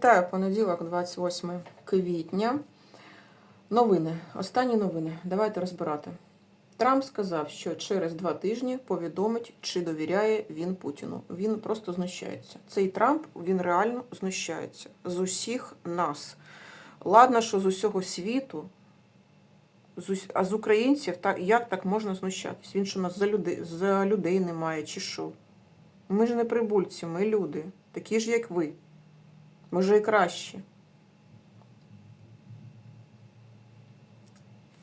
Вітаю понеділок, 28 квітня. Новини. Останні новини. Давайте розбирати. Трамп сказав, що через два тижні повідомить, чи довіряє він Путіну. Він просто знущається. Цей Трамп він реально знущається з усіх нас. Ладно, що з усього світу, а з українців як так можна знущатись? Він що нас за людей, за людей немає, чи що? Ми ж не прибульці, ми люди, такі ж, як ви. Може і кращі.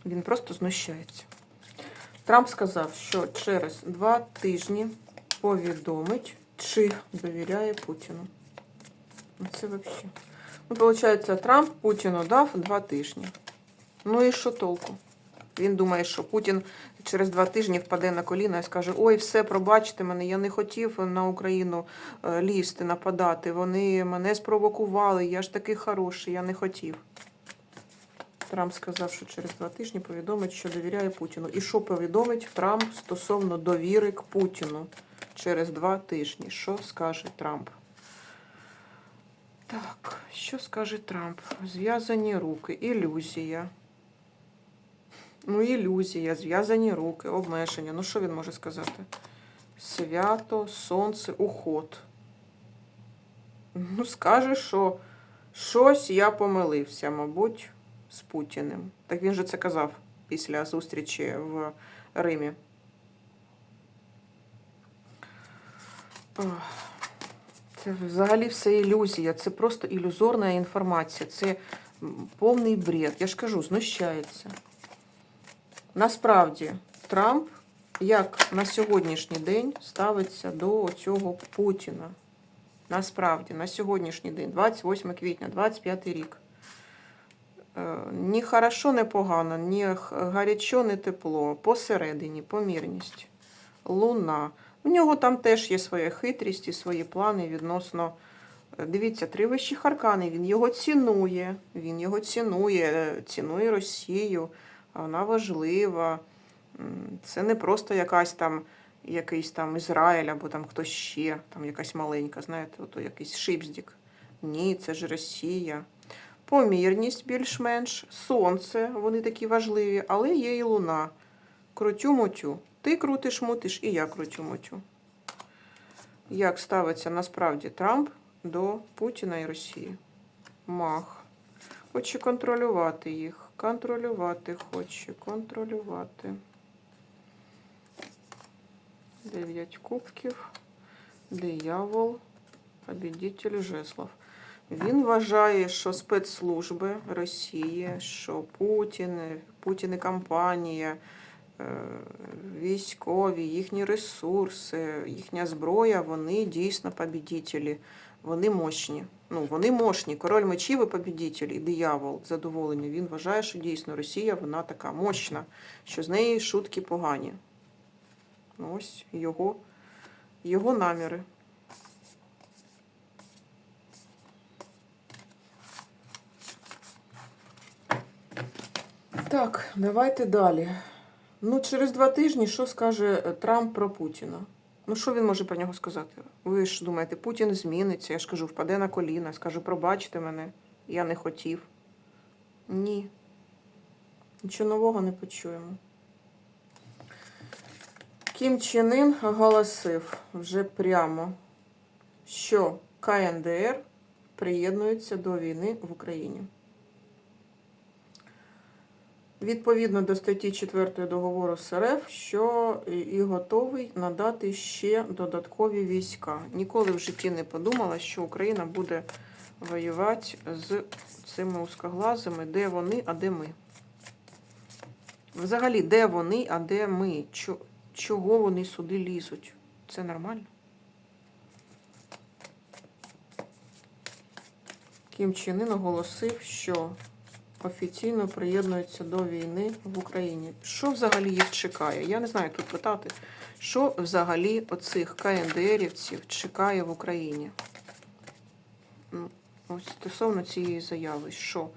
Він просто знущається. Трамп сказав, що через два тижні повідомить, чи довіряє Путіну. Ну це взагалі. Ну, виходить, Трамп Путіну дав два тижні. Ну і що толку? Він думає, що Путін через два тижні впаде на коліна і скаже: Ой, все, пробачте мене, я не хотів на Україну е, лізти, нападати. Вони мене спровокували, я ж такий хороший, я не хотів. Трамп сказав, що через два тижні повідомить, що довіряє Путіну. І що повідомить Трамп стосовно довіри к Путіну через два тижні? Що скаже Трамп? Так, що скаже Трамп? Зв'язані руки, ілюзія. Ну, ілюзія, зв'язані руки, обмеження. Ну, що він може сказати? Свято, сонце, уход. Ну, скаже, що щось я помилився, мабуть, з Путіним. Так він же це казав після зустрічі в Римі. Це взагалі все ілюзія, це просто ілюзорна інформація, це повний бред. Я ж кажу, знущається. Насправді, Трамп, як на сьогоднішній день ставиться до цього Путіна. Насправді, на сьогоднішній день, 28 квітня, 25 рік. Е, Ні хорошо, ні погано, ні гарячо, ні тепло. Посередині, помірність. Луна. У нього там теж є своя хитрість і свої плани відносно. е, Дивіться, три вищі харкани. Він його цінує. Він його цінує, е, цінує Росію. Вона важлива. Це не просто якась там, якийсь там Ізраїль або там хтось ще, там якась маленька, знаєте, ото якийсь шипздік. Ні, це ж Росія. Помірність більш-менш, сонце, вони такі важливі, але є і луна. Крутю-мутю. Ти крутиш, мутиш, і я крутю-мутю. Як ставиться насправді Трамп до Путіна і Росії? Мах. Хоче контролювати їх. Контролювати хоче, контролювати. Дев'ять кубків. Диявол. Побідитель жеслов. Він вважає, що спецслужби Росії, що Путін, Путін і компанія, е, військові, їхні ресурси, їхня зброя, вони дійсно побідітелі. Вони мощні. Ну, вони мощні. Король мечів і побідітель, і диявол задоволення. Він вважає, що дійсно Росія вона така мощна, що з неї шутки погані. Ну, Ось його, його наміри. Так, давайте далі. Ну, через два тижні що скаже е, Трамп про Путіна? Ну, що він може про нього сказати? Ви ж думаєте, Путін зміниться, я ж кажу, впаде на коліна, скаже, пробачте мене, я не хотів. Ні. Нічого нового не почуємо. Кім Чен оголосив вже прямо, що КНДР приєднується до війни в Україні. Відповідно до статті 4 договору з РФ, що і- готовий надати ще додаткові війська. Ніколи в житті не подумала, що Україна буде воювати з цими узкоглазими, де вони, а де ми. Взагалі, де вони, а де ми? Чого вони сюди лізуть? Це нормально? Кім Чен Ын оголосив, що офіційно приєднується до війни в Україні. Що взагалі їх чекає? Я не знаю тут питати, що взагалі оцих КНДРівців чекає в Україні. Ну, Ось стосовно цієї заяви, що?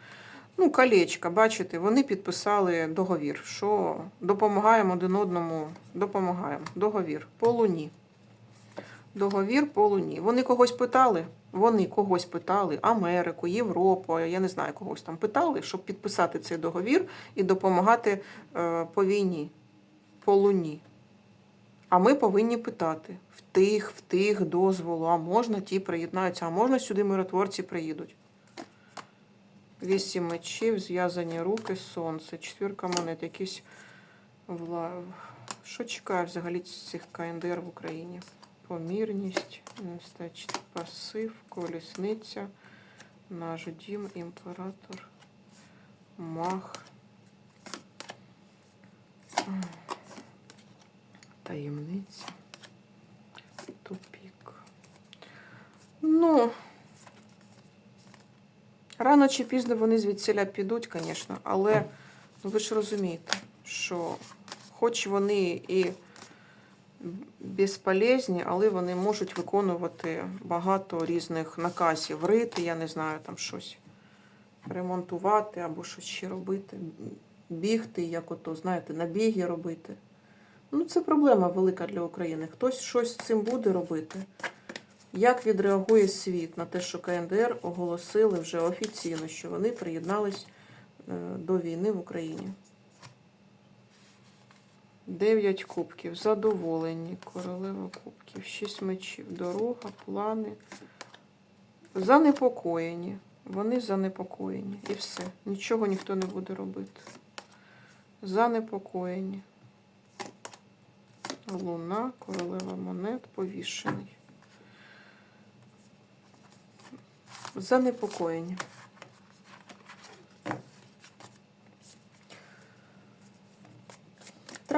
Ну, колечка, бачите, вони підписали договір, що допомагаємо один одному, допомагаємо. Договір по луні. Договір по луні. Вони когось питали? Вони когось питали, Америку, Європу, я не знаю, когось там питали, щоб підписати цей договір і допомагати е, по війні, по луні. А ми повинні питати в тих, в тих дозволу, а можна ті приєднаються, а можна сюди миротворці приїдуть. Вісім мечів, зв'язані руки, сонце, четвірка монет, якісь. Що чекає взагалі цих КНДР в Україні? Помірність, значить, пасив, колісниця, наш дім, імператор, мах. Таємниця. Тупік. Ну, рано чи пізно вони звідсіля підуть, звісно, але ви ж розумієте, що хоч вони і безполезні, але вони можуть виконувати багато різних наказів. Рити, я не знаю, там щось ремонтувати або щось ще робити. Бігти, як ото, знаєте, набіги робити. Ну, це проблема велика для України. Хтось щось з цим буде робити. Як відреагує світ на те, що КНДР оголосили вже офіційно, що вони приєднались е, до війни в Україні? Дев'ять кубків. Задоволені. Королева кубків. Шість мечів. Дорога, плани. Занепокоєні. Вони занепокоєні. І все. Нічого ніхто не буде робити. Занепокоєні. Луна, королева монет, повішений. Занепокоєні.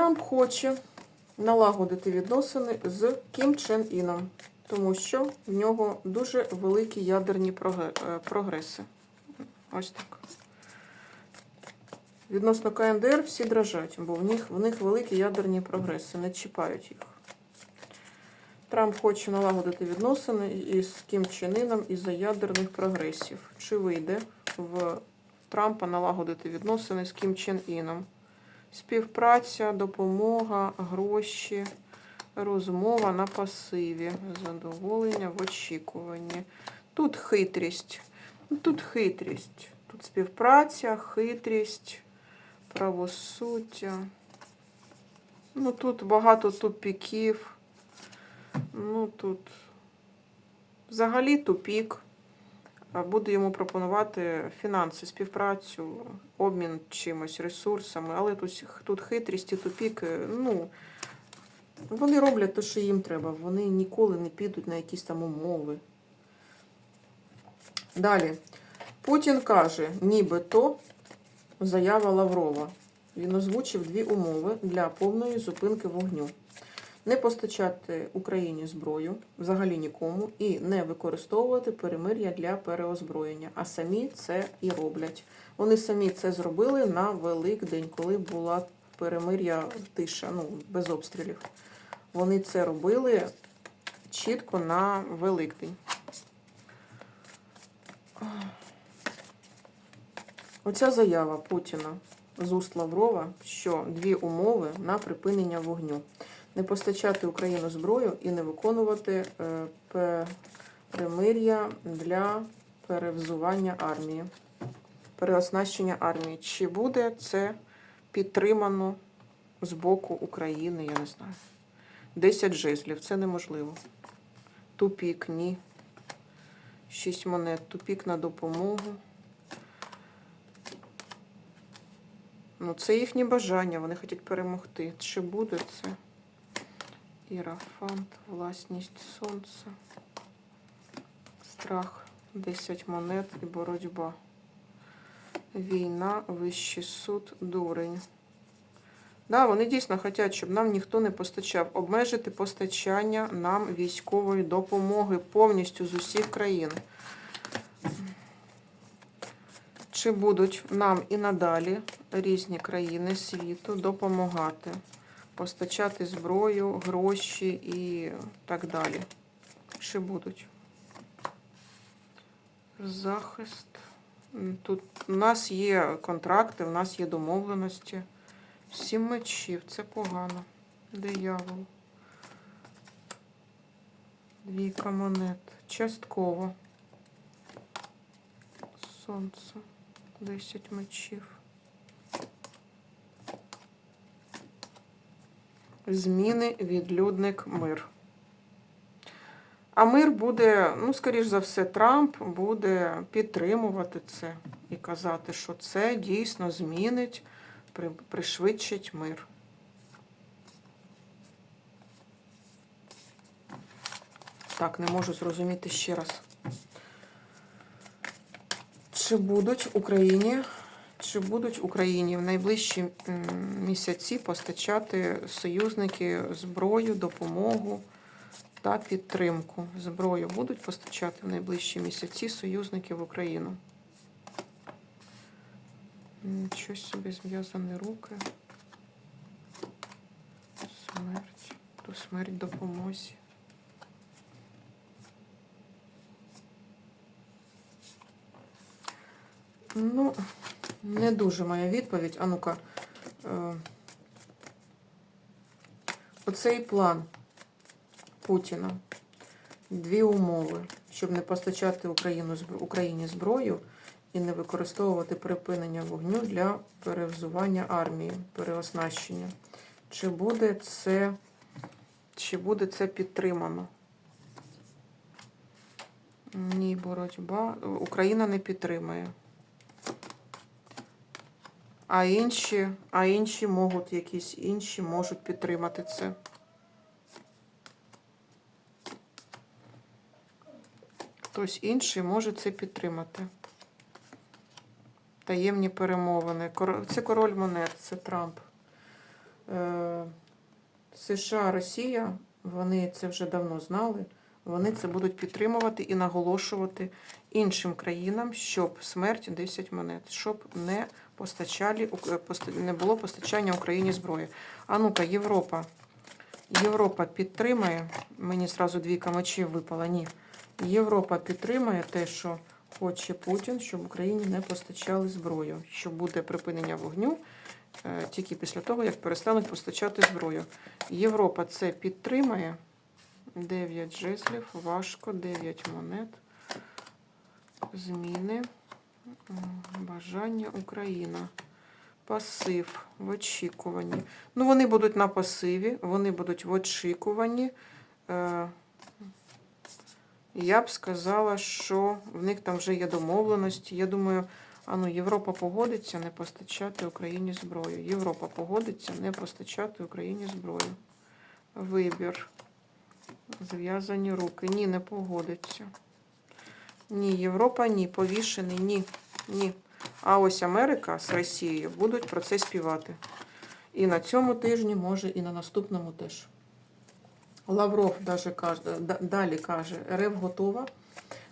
Трамп хоче налагодити відносини з Кім Чен Іном, тому що в нього дуже великі ядерні е, прогреси. Ось так. Відносно КНДР всі дрожать, бо в них, в них великі ядерні прогреси, не чіпають їх. Трамп хоче налагодити відносини із Кім Чен Іном із-за ядерних прогресів. Чи вийде в Трампа налагодити відносини з Кім Чен Іном? Співпраця, допомога, гроші, розмова на пасиві, задоволення в очікуванні. Тут хитрість. Ну, Тут хитрість. Тут співпраця, хитрість, правосуддя. Ну, тут багато тупіків. Ну, тут взагалі тупік. Буде йому пропонувати фінанси, співпрацю, обмін чимось, ресурсами, але тут, тут хитрість і тупік, е, ну, вони роблять те, що їм треба. Вони ніколи не підуть на якісь там умови. Далі. Путін каже, нібито заява Лаврова. Він озвучив дві умови для повної зупинки вогню. Не постачати Україні зброю взагалі нікому і не використовувати перемир'я для переозброєння. А самі це і роблять. Вони самі це зробили на Великдень, коли була перемир'я тиша, ну, без обстрілів. Вони це робили чітко на Великдень. Оця заява Путіна з уст Лаврова, що дві умови на припинення вогню. Не постачати Україну зброю і не виконувати е, перемир'я для перевзування армії, переоснащення армії. Чи буде це підтримано з боку України, я не знаю. 10 жезлів, це неможливо. Тупік, ні. 6 монет, тупік на допомогу. Ну, це їхнє бажання, вони хочуть перемогти. Чи буде це? Ірафант, власність сонця, страх, 10 монет і боротьба. Війна, вищий суд, дурень. Да, вони дійсно хочуть, щоб нам ніхто не постачав. Обмежити постачання нам військової допомоги повністю з усіх країн. Чи будуть нам і надалі різні країни світу допомагати, постачати зброю, гроші і так далі? Чи будуть? Захист. Тут у нас є контракти, у нас є домовленості. Сім мечів, це погано. Диявол. Двійка монет. Частково. сонце. 10 мечів. Зміни, відлюдник, мир. А мир буде, ну, скоріш за все, Трамп буде підтримувати це і казати, що це дійсно змінить, при- пришвидшить мир. Так, не можу зрозуміти ще раз. Чи будуть в Україні, чи будуть Україні в найближчі місяці постачати союзники зброю, допомогу та підтримку? Зброю будуть постачати в найближчі місяці союзники в Україну? Нічого собі зв'язані руки. Смерть. То смерть допомозі. Ну, не дуже моя відповідь. А ну-ка. Е, Оцей план Путіна. Дві умови, щоб не постачати Україну, Україні зброю і не використовувати припинення вогню для перевзування армії, переоснащення. Чи буде це, чи буде це підтримано? Ні, боротьба. Україна не підтримає. А інші, а інші можуть, якісь інші можуть підтримати це. Хтось інший може це підтримати. Таємні перемовини. Це король монет, це Трамп. Е, США, Росія, вони це вже давно знали. Вони це будуть підтримувати і наголошувати іншим країнам, щоб смерть 10 монет, щоб не постачали, не було постачання Україні зброї. А ну-ка, Європа. Європа підтримає. Мені зразу двійка мечів випала. Ні. Європа підтримує те, що хоче Путін, щоб Україні не постачали зброю, що буде припинення вогню е, тільки після того, як перестануть постачати зброю. Європа це підтримає. 9 жезлів, важко, 9 монет, зміни, бажання Україна. Пасив в очікуванні. Ну, вони будуть на пасиві, вони будуть в очікуванні. Е, Я б сказала, що в них там вже є домовленості. Я думаю, а ну, Європа погодиться не постачати Україні зброю. Європа погодиться не постачати Україні зброю. Вибір. Зв'язані руки. Ні, не погодиться. Ні, Європа ні. Повішений, ні. Ні. А ось Америка з Росією будуть про це співати. І на цьому тижні, може, і на наступному теж. Лавров даже каже, далі каже, РФ готова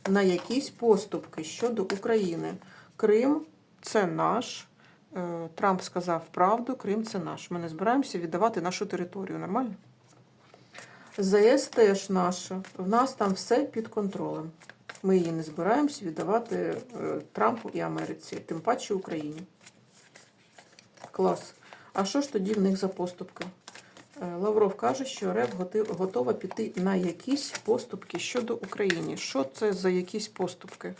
на якісь поступки щодо України. Крим це наш. Е, Трамп сказав правду, Крим це наш. Ми не збираємося віддавати нашу територію. Нормально? ЗС теж наша. В нас там все під контролем. Ми її не збираємося віддавати е, Трампу і Америці, тим паче Україні. Клас. А що ж тоді в них за поступки? Е, Лавров каже, що РФ готова піти на якісь поступки щодо України. Що це за якісь поступки?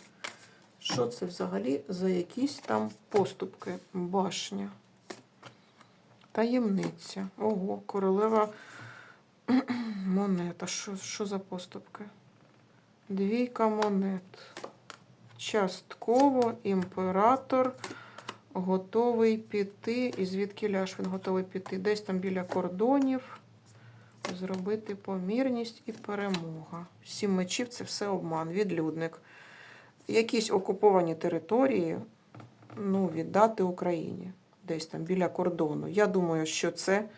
Що це взагалі за якісь там поступки? Башня. Таємниця. Ого, королева монета. Що, що за поступки? Двійка монет. Частково імператор готовий піти. І звідки ляж він готовий піти? Десь там біля кордонів. Зробити помірність і перемога. Сім мечів це все обман, відлюдник. Якісь окуповані території ну, віддати Україні. Десь там біля кордону. Я думаю, що це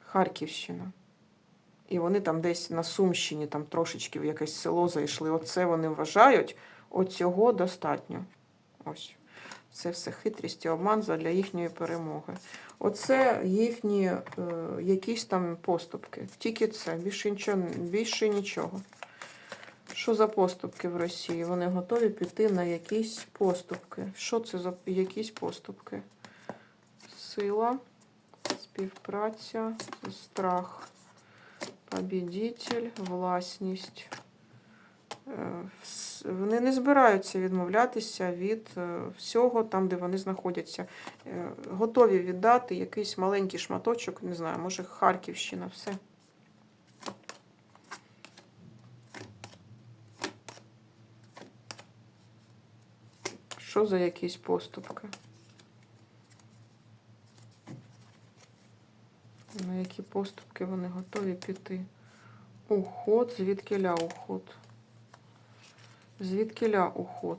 Харківщина. І вони там десь на Сумщині, там трошечки в якесь село зайшли. Оце вони вважають, оцього достатньо. Ось. Це все хитрість і обман для їхньої перемоги. Оце їхні е, якісь там поступки. Тільки це, більше нічого, більше нічого. Що за поступки в Росії? Вони готові піти на якісь поступки. Що це за якісь поступки? Сила, співпраця, страх, побідитель, власність, Е, Вони не збираються відмовлятися від е, всього там, де вони знаходяться. Е, Готові віддати якийсь маленький шматочок, не знаю, може Харківщина, все. Що за якісь поступки? На які поступки вони готові піти? Уход, звідкиля уход? Звідкиля уход?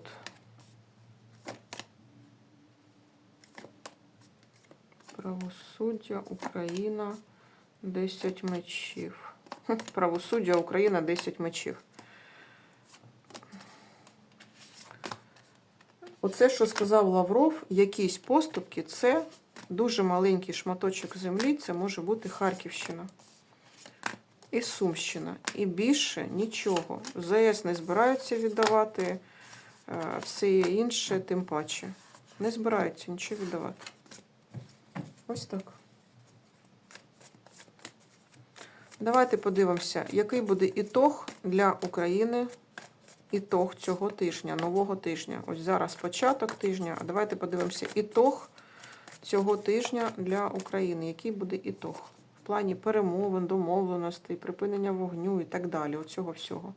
Правосуддя, Україна, 10 мечів. Правосуддя, Україна, 10 мечів. Оце, що сказав Лавров, якісь поступки, це дуже маленький шматочок землі, це може бути Харківщина і Сумщина. І більше нічого. ЗС не збираються віддавати, е, все інше, тим паче. Не збираються нічого віддавати. Ось так. Давайте подивимося, який буде ітог для України, ітог цього тижня, нового тижня. Ось зараз початок тижня, а давайте подивимося ітог цього тижня для України. Який буде ітог? В плані перемовин, домовленостей, припинення вогню і так далі. Оцього всього.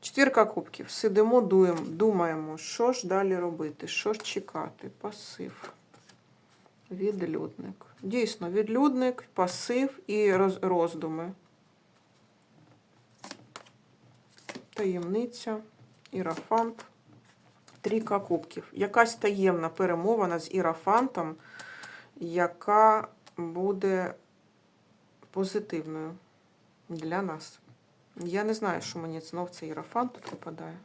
Четвірка кубків. Сидимо, думаємо, що ж далі робити, що ж чекати. Пасив. Відлюдник. Дійсно, відлюдник, пасив і роздуми. Таємниця, ірафант. Трійка кубків. Якась таємна перемовина з ірафантом, яка буде позитивною для нас. Я не знаю, що мені знов цей ірафант тут випадає.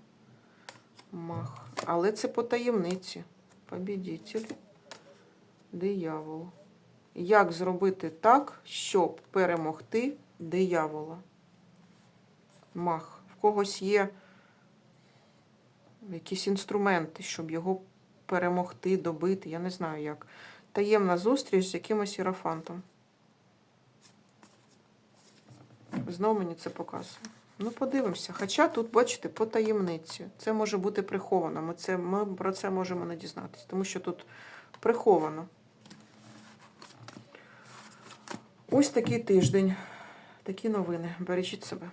Мах. Але це по таємниці. Побідітель. Диявол. Як зробити так, щоб перемогти диявола? Мах. В когось є якісь інструменти, щоб його перемогти, добити. Я не знаю як. Таємна зустріч з якимось ірафантом. Знову мені це показує. Ну, подивимося. Хоча тут, бачите, по таємниці. Це може бути приховано. Ми, це, ми про це можемо не дізнатися, тому що тут приховано. Ось такий тиждень. Такі новини. Бережіть себе.